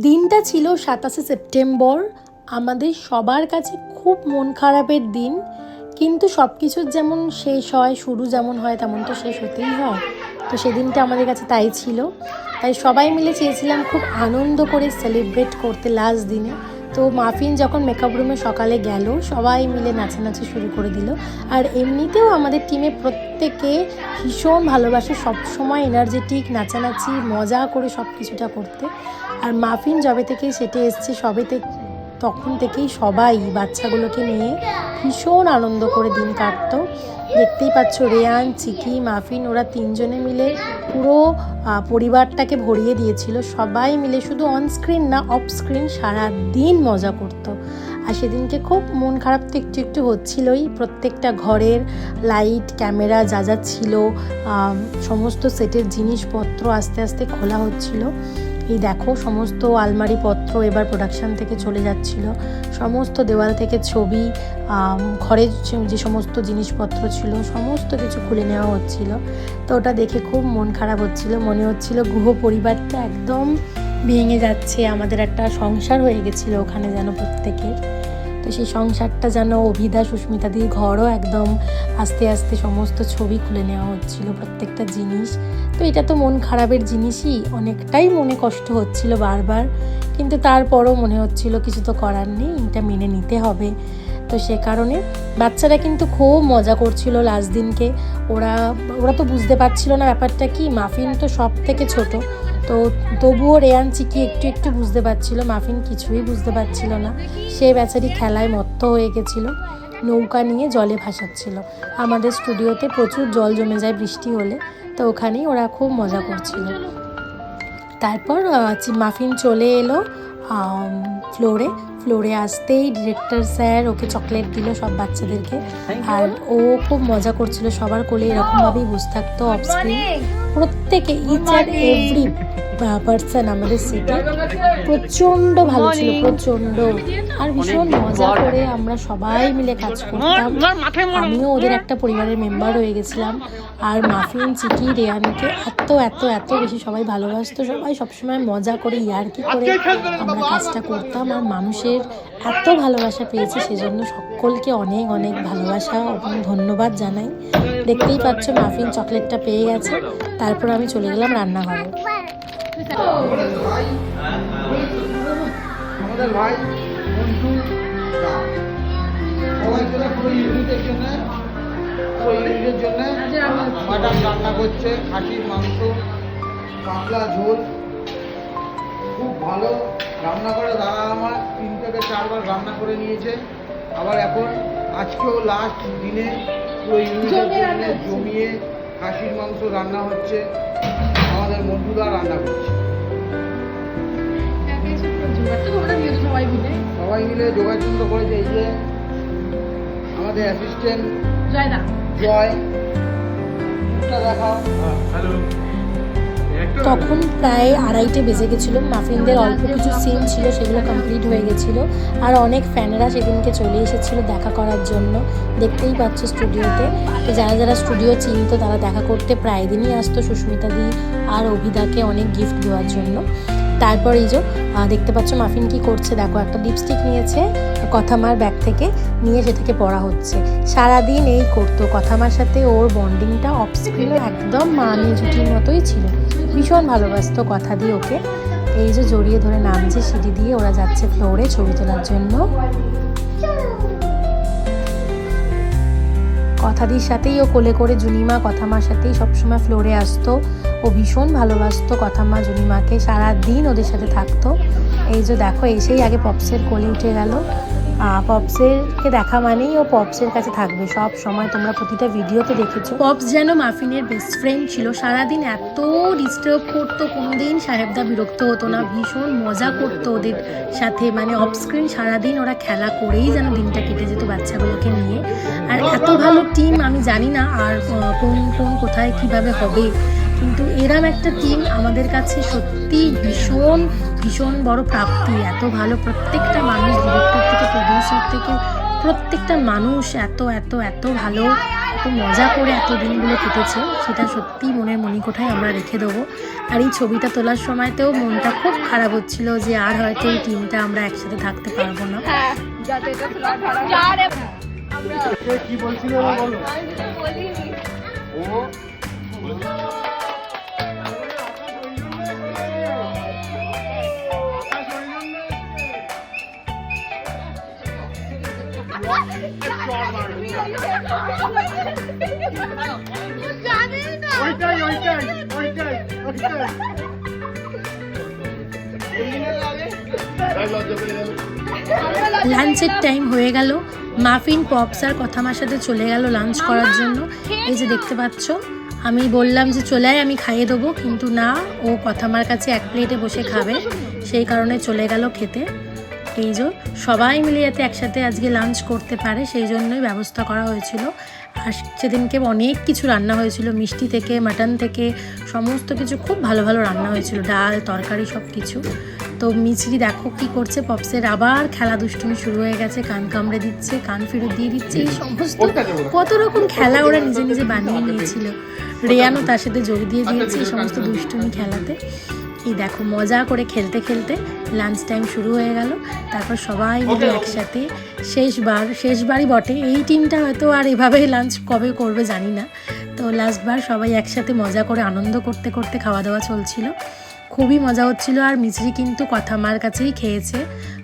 দিনটা ছিল সাতাশে সেপ্টেম্বর। আমাদের সবার কাছে খুব মন খারাপের দিন। কিন্তু সব কিছুর যেমন শেষ হয়, শুরু যেমন হয় তেমন তো শেষ হতেই হয়। তো সেদিনটা আমাদের কাছে তাই ছিল। তাই সবাই মিলে চেয়েছিলাম খুব আনন্দ করে সেলিব্রেট করতে লাস্ট দিনে। তো মাফিন যখন মেকআপ রুমে সকালে গেল, সবাই মিলে নাচানাচি শুরু করে দিল। আর এমনিতেও আমাদের টিমে প্রত্যেকে ভীষণ ভালোবাসে, সবসময় এনার্জেটিক নাচানাচি, মজা করে সব কিছুটা করতে। আর মাফিন যবে থেকে সেটে এসছে, সবে থেকে তখন থেকেই সবাই বাচ্চাগুলোকে নিয়ে ভীষণ আনন্দ করে দিন কাটতো। দেখতেই পাচ্ছ রেয়ান, চিকি, মাফিন, ওরা তিনজনে মিলে পুরো পরিবারটাকে ভরিয়ে দিয়েছিল। সবাই মিলে শুধু অন স্ক্রিন না অফ স্ক্রিন সারা দিন মজা করতো। আর সেদিনকে খুব মন খারাপ তো একটু একটু হচ্ছিলই। প্রত্যেকটা ঘরের লাইট ক্যামেরা যা যা ছিল সমস্ত সেটের জিনিসপত্র আস্তে আস্তে খোলা হচ্ছিল। এই দেখো, সমস্ত আলমারি পত্র এবার প্রোডাকশান থেকে চলে যাচ্ছিল। সমস্ত দেওয়াল থেকে ছবি ঘরের যে- যে সমস্ত জিনিসপত্র ছিল, সমস্ত কিছু খুলে নেওয়া হচ্ছিল। তো ওটা দেখে খুব মন খারাপ হচ্ছিল, মনে হচ্ছিল গৃহ পরিবারটা একদম ভেঙে যাচ্ছে, আমাদের একটা সংসার হয়ে গেছিল ওখানে যেন প্রত্যেকের। তো সেই সংসারটা যেন অভিদা সুস্মিতাদির ঘরও একদম আস্তে আস্তে সমস্ত ছবি খুলে নেওয়া হচ্ছিল প্রত্যেকটা জিনিস। তো এটা তো মন খারাপের জিনিসই, অনেকটাই মনে কষ্ট হচ্ছিল বারবার। কিন্তু তারপরও মনে হচ্ছিল কিছু তো করার নেই, এটা মেনে নিতে হবে। তো সে কারণে বাচ্চারা কিন্তু খুব মজা করছিল লাস্ট দিনকে। ওরা ওরা তো বুঝতে পারছিল না ব্যাপারটা কি, মাফিন তো সব থেকে ছোট। তো তবুও রেয়ান চিকি একটু একটু বুঝতে পারছিল, মাফিন কিছুই বুঝতে পারছিল না। সে বেচারি খেলায় মত্ত হয়ে গেছিল, নৌকা নিয়ে জলে ভাসাচ্ছিল। আমাদের স্টুডিওতে প্রচুর জল জমে যায় বৃষ্টি হলে, তো ওখানেই ওরা খুব মজা করছিল। তারপর মাফিন চলে এলো ফ্লোরে ফ্লোরে আসতেই ডিরেক্টর স্যার ওকে চকলেট দিল সব বাচ্চাদেরকে। আর ও খুব মজা করছিল সবার কোলে এরকমভাবেই বসে থাকতো অফ স্ক্রিন প্রত্যেকে ইচ আর এভরি পার্সন আমাদের সিটে। প্রচণ্ড ভালো ছিল প্রচণ্ড। আর ভীষণ মজা করে আমরা সবাই মিলে কাজ করতাম। আমিও ওদের একটা পরিবারের মেম্বার হয়ে গেছিলাম। আর মাফিন চিকি রেয়ানকে এত এত এত বেশি সবাই ভালোবাসতো। সবাই সবসময় মজা করে ইয়ার্কি করে আমরা কাজটা করতাম। আর মানুষের এত ভালোবাসা পেয়েছি সেজন্য সকলকে অনেক অনেক ভালোবাসা এবং ধন্যবাদ জানাই। দেখতেই পাচ্ছ মাফিন চকলেটটা পেয়ে গেছে। তারপর আমি চলে গেলাম রান্নাঘরে। আমাদের ভাই মন্টু দা। সবাই তোরা পুরো ইউনিটের জন্য পুরো ইউনিটের জন্য মাটন রান্না করছে খাসির মাংস কাতলা ঝোল। খুব ভালো রান্না করে দাদা আমার তিন থেকে চারবার রান্না করে নিয়েছে। আবার এখন আজকেও লাস্ট দিনে পুরো ইউনিটের জন্য জমিয়ে খাসির মাংস রান্না হচ্ছে। আমাদের মন্টুদা রান্না করছে। সবাই মিলে। যোগাযোগ করেছে এই যে আমাদের অ্যাসিস্ট্যান্ট জয়। দেখা দেখাও। তখন প্রায় আড়াইটে বেজে গেছিল। মাফিনদের অল্প কিছু সিন ছিল, সেগুলো কমপ্লিট হয়ে গেছিল। আর অনেক ফ্যানেরা সেদিনকে চলে এসেছিল দেখা করার জন্য। দেখতেই পাচ্ছ স্টুডিওতে। তো যারা যারা স্টুডিও চিনত তারা দেখা করতে প্রায় দিনই আসতো সুস্মিতা দি আর অভিদাকে অনেক গিফট দেওয়ার জন্য। তারপর এই যে দেখতে পাচ্ছ মাফিন কি করছে? দেখো, একটা লিপস্টিক নিয়েছে, কথামার ব্যাগ থেকে নিয়ে সেটাকে পড়া হচ্ছে। সারাদিন এই করতো, কথামার সাথে ওর বন্ডিংটা অফ স্ক্রিনে একদম মানে জুটির মতোই ছিল। ভীষণ ভালোবাসতো কথা দিয়ে ওকে। এই যে জড়িয়ে ধরে নামছে সিঁড়ি দিয়ে, ওরা যাচ্ছে ফ্লোরে ছবি তোলার জন্য। কথাদির সাথেই ও কোলে করে জুনিমা কথামার সাথেই সবসময় ফ্লোরে আসতো। ও ভীষণ ভালোবাসতো কথামা জুনিমাকে, সারাদিন ওদের সাথে থাকতো। এই যে দেখো, এসেই আগে পপসের কোলে উঠে গেল। পপসেরকে দেখা মানেই ও পপসের কাছে থাকবে। সব সময় তোমরা প্রতিটা ভিডিওতে দেখেছ। পপস যেন মাফিনের বেস্ট ফ্রেন্ড ছিল। সারাদিন এত ডিস্টার্ব করতো, কোনোদিন সাহেবদা বিরক্ত হতো না। ভীষণ মজা করতো ওদের সাথে। মানে অফ স্ক্রিন সারাদিন ওরা খেলা করেই যেন দিনটা কেটে যেত বাচ্চাগুলোকে নিয়ে। আর এত ভালো টিম আমি জানি না আর কোন কোন কোথায় কীভাবে হবে। কিন্তু এরম একটা টিম আমাদের কাছে সত্যি ভীষণ ভীষণ বড় প্রাপ্তি। এত ভালো প্রত্যেকটা মানুষ ডিরেক্টর থেকে প্রডিউসার থেকে প্রত্যেকটা মানুষ এত এত এত ভালো এত মজা করে এত দিনগুলো কেটেছে সেটা সত্যিই মনের মণিকোঠায় আমরা রেখে দেবো। আর এই ছবিটা তোলার সময়তেও মনটা খুব খারাপ হচ্ছিল যে আর হয়তো এই টিমটা আমরা একসাথে থাকতে পারব না। কি বলছিল ও ওইটাই ওইটাই ওইটাই ওইটাই। লাঞ্চের টাইম হয়ে গেল। মাফিন পপস আর কথা আমার সাথে চলে গেল লাঞ্চ করার জন্য। এই যে দেখতে পাচ্ছ আমি বললাম যে চলে আয় আমি খাইয়ে দেবো। কিন্তু না ও কথা আমার কাছে এক প্লেটে বসে খাবে। সেই কারণে চলে গেল খেতে। এই যে সবাই মিলে যাতে একসাথে আজকে লাঞ্চ করতে পারে সেই জন্যই ব্যবস্থা করা হয়েছিল। আর সেদিনকে অনেক কিছু রান্না হয়েছিল মিষ্টি থেকে মাটন থেকে সমস্ত কিছু খুব ভালো ভালো রান্না হয়েছিল ডাল তরকারি সব কিছু তো মিছরি দেখো কি করছে পপসের আবার খেলা দুষ্টুমি শুরু হয়ে গেছে কান কামড়ে দিচ্ছে কান ফিরে দিয়ে দিচ্ছে এই সমস্ত কত রকম খেলা ওরা নিজে নিজে বানিয়ে নিয়েছিল। রেয়ানও তার সাথে যোগ দিয়ে দিয়েছে এই সমস্ত দুষ্টুমি খেলাতে। এই দেখো মজা করে খেলতে খেলতে লাঞ্চ টাইম শুরু হয়ে গেল। তারপর সবাই মিলে একসাথে শেষবার শেষবারই বটে। এই টিমটা হয়তো আর এভাবে লাঞ্চ কবে করবে জানি না। তো লাস্টবার সবাই একসাথে মজা করে আনন্দ করতে করতে খাওয়া দাওয়া চলছিল। খুবই মজা হচ্ছিল আর মিছরি কিন্তু কথা মার কাছেই খেয়েছে।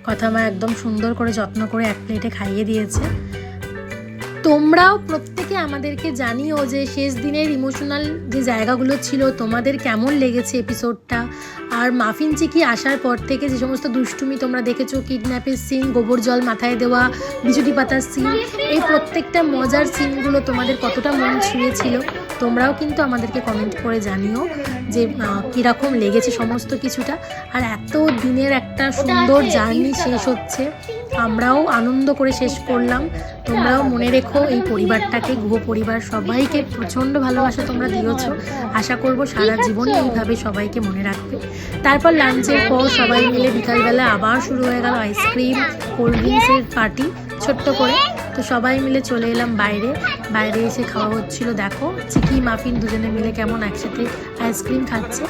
কথা মা একদম সুন্দর করে যত্ন করে এক প্লেটে খাইয়ে দিয়েছে। তোমরাও প্রত্যেকে আমাদেরকে জানিও যে শেষ দিনের ইমোশনাল যে জায়গাগুলো ছিল, তোমাদের কেমন লেগেছে এপিসোডটা আর মাফিন চিকি আসার পর থেকে যে সমস্ত দুষ্টুমি তোমরা দেখেছ কিডন্যাপের সিন গোবর জল মাথায় দেওয়া বিজুটি পাতার সিন এই প্রত্যেকটা মজার সিনগুলো তোমাদের কতটা মন ছুঁয়েছিল, তোমরাও কিন্তু আমাদেরকে কমেন্ট করে জানিও। যে কীরকম লেগেছে সমস্ত কিছুটা। আর এত দিনের একটা সুন্দর জার্নি শেষ হচ্ছে। আমরাও আনন্দ করে শেষ করলাম। তোমরাও মনে রেখো, এই পরিবারটাকে, গুহ পরিবার সবাইকে প্রচণ্ড ভালোবাসা তোমরা দিয়েছ। আশা করব সারা জীবনে এইভাবে সবাইকে মনে রাখবে। তারপর লাঞ্চের পর সবাই মিলে বিকালবেলা আবার শুরু হয়ে গেল আইসক্রিম, কোল্ড ড্রিঙ্কসের পার্টি, ছোট্ট করে। তো সবাই মিলে চলে এলাম বাইরে। বাইরে এসে খাওয়া হচ্ছিল, দেখো চিকি মাফিন দুজনে মিলে কেমন একসাথে আইসক্রিম খাচ্ছে।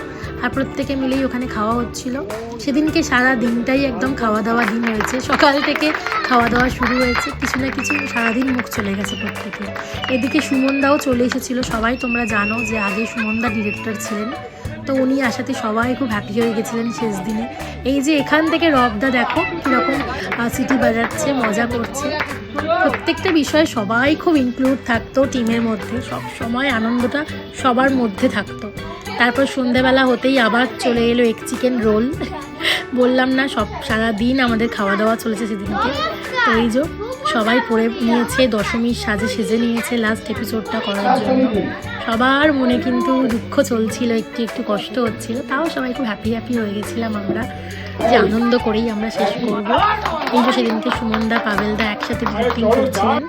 আর প্রত্যেকে মিলেই ওখানে খাওয়া হচ্ছিল। সেদিনকে সারা দিনটাই একদম খাওয়া দাওয়া দিন হয়েছে সকাল থেকে খাওয়া দাওয়া শুরু হয়েছে। কিছু না কিছু সারাদিন মুখ চলে গেছে প্রত্যেকে এদিকে সুমনদাও চলে এসেছিল। সবাই তোমরা জানো যে আগে সুমনদা ডিরেক্টর ছিলেন। তো উনি আসাতে সবাই খুব হ্যাপি হয়ে গেছিলেন শেষ দিনে। এই যে এখান থেকে রবদা দেখো, কীরকম সিটি বাজাচ্ছে, মজা করছে। প্রত্যেকটা বিষয়ে সবাই খুব ইনক্লুড থাকতো টিমের মধ্যে। সব সময় আনন্দটা সবার মধ্যে থাকতো। তারপর সন্ধেবেলা হতেই আবার চলে এলো এক চিকেন রোল বললাম না, সব সারা দিন আমাদের খাওয়া দাওয়া চলেছে সেদিনকে। তো এই যে সবাই পরে নিয়েছে, দশমীর সাজে সেজে নিয়েছে লাস্ট এপিসোডটা করার জন্য। সবার মনে কিন্তু দুঃখ চলছিল, একটু একটু কষ্ট হচ্ছিল, তাও সবাই খুব হ্যাপি হ্যাপি হয়ে গেছিলাম আমরা। যে আনন্দ করেই আমরা শেষ করব। যে সেদিনকে সুমনদা, পাবেলদা একসাথে মিটিং করছিলেন।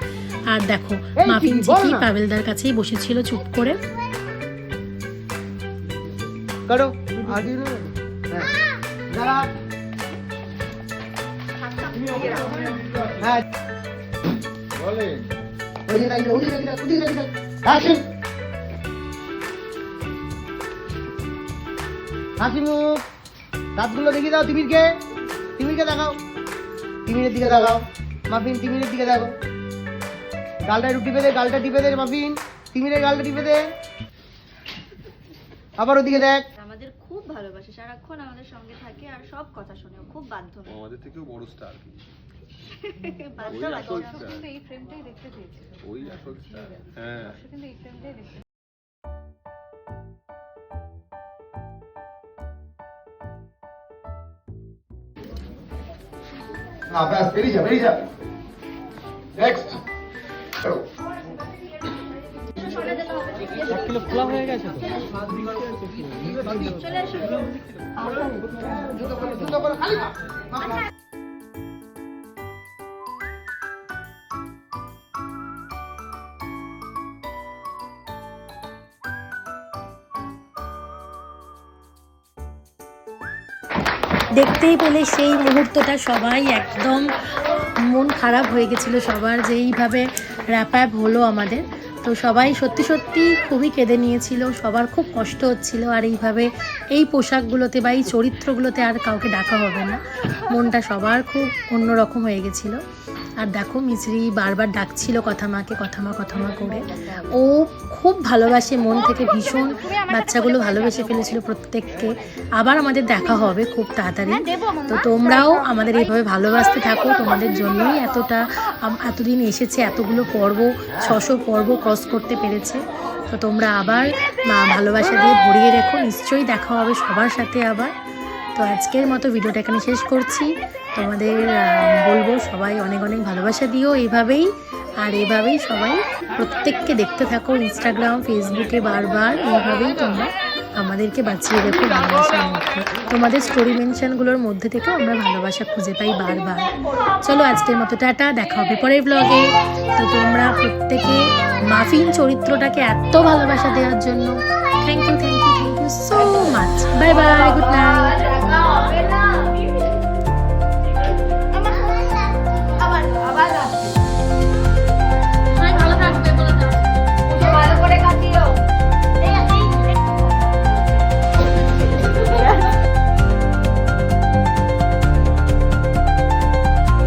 আর দেখো, মাফিন চিকি পাবেলদার কাছেই বসেছিল চুপ করে। হ্যাঁ। দাঁড়া বলে ওদিকে তাকিয়ে দাও, দাও, ওদিকে তাকিয়ে দাও। হাসি মুখ দাঁতগুলো দেখিয়ে দাও তিমিরকে। তিমিরকে দেখাও। তিমিরের দিকে দেখাও। মাফিন তিমিরের দিকে দেখো। গালটা একটু টিপে দে গালটা টিপে দে মাফিন। তিমিরের গালটা টিপে দে। আবার ওদিকে দেখ। আমাদের খুব ভালোবাসে সারাক্ষণ আমাদের সঙ্গে থাকে আর সব কথা শুনে খুব বাধ্য আমাদের থেকেও বড় স্টার এই ফ্রেমটাই দেখতে চেয়েছিল। ওই আসল হ্যাঁ। কিন্তু এই ফ্রেমটাই দেখতে হ্যাঁ ব্যাস বেরিয়ে যা বেরিয়ে যা। নেক্সট এক কিলো খোলা হয়ে গেছে তো? চলে আসো। দেখতেই পেলে সেই মুহূর্তটা সবাই একদম মন খারাপ হয়ে গেছিল সবার যে এইভাবে র্যাপ অ্যাপ হলো আমাদের। তো সবাই সত্যি সত্যি খুবই কেঁদে নিয়েছিল, সবার খুব কষ্ট হচ্ছিল আর এইভাবে এই পোশাকগুলোতে বা এই চরিত্রগুলোতে আর কাউকে ডাকা হবে না। মনটা সবার খুব অন্যরকম হয়ে গেছিল। আর দেখো মিছরি বারবার ডাকছিল কথা মাকে কথা মা কথা মা করে। ও খুব ভালোবাসে মন থেকে ভীষণ বাচ্চাগুলো ভালোবেসে ফেলেছিল প্রত্যেককে। আবার আমাদের দেখা হবে খুব তাড়াতাড়ি। তো তোমরাও আমাদের এইভাবে ভালোবাসতে থাকো। তোমাদের জন্যই এতটা এতদিন এসেছে এতগুলো পর্ব ছশো পর্ব ক্রস করতে পেরেছে। তো তোমরা আবার ভালোবাসা দিয়ে ভরিয়ে রেখো। নিশ্চয়ই দেখা হবে সবার সাথে আবার। তো আজকের মতো ভিডিওটা এখানে শেষ করছি। তোমাদের বলব সবাই অনেক অনেক ভালোবাসা দিও এইভাবেই। আর এইভাবেই সবাই প্রত্যেককে দেখতে থাকো ইনস্টাগ্রাম ফেসবুকে বারবার। এইভাবেই তোমরা আমাদেরকে বাঁচিয়ে রেখো ভালোবাসার মধ্যে। তোমাদের স্টোরি মেনশনগুলোর মধ্যে থেকেও আমরা ভালোবাসা খুঁজে পাই বারবার। চলো আজকের মতো টাটা, দেখা হবে পরের ব্লগে তো তোমরা প্রত্যেকে মাফিন চরিত্রটাকে এত ভালোবাসা দেওয়ার জন্য। Thank you thank you thank you so much bye bye good night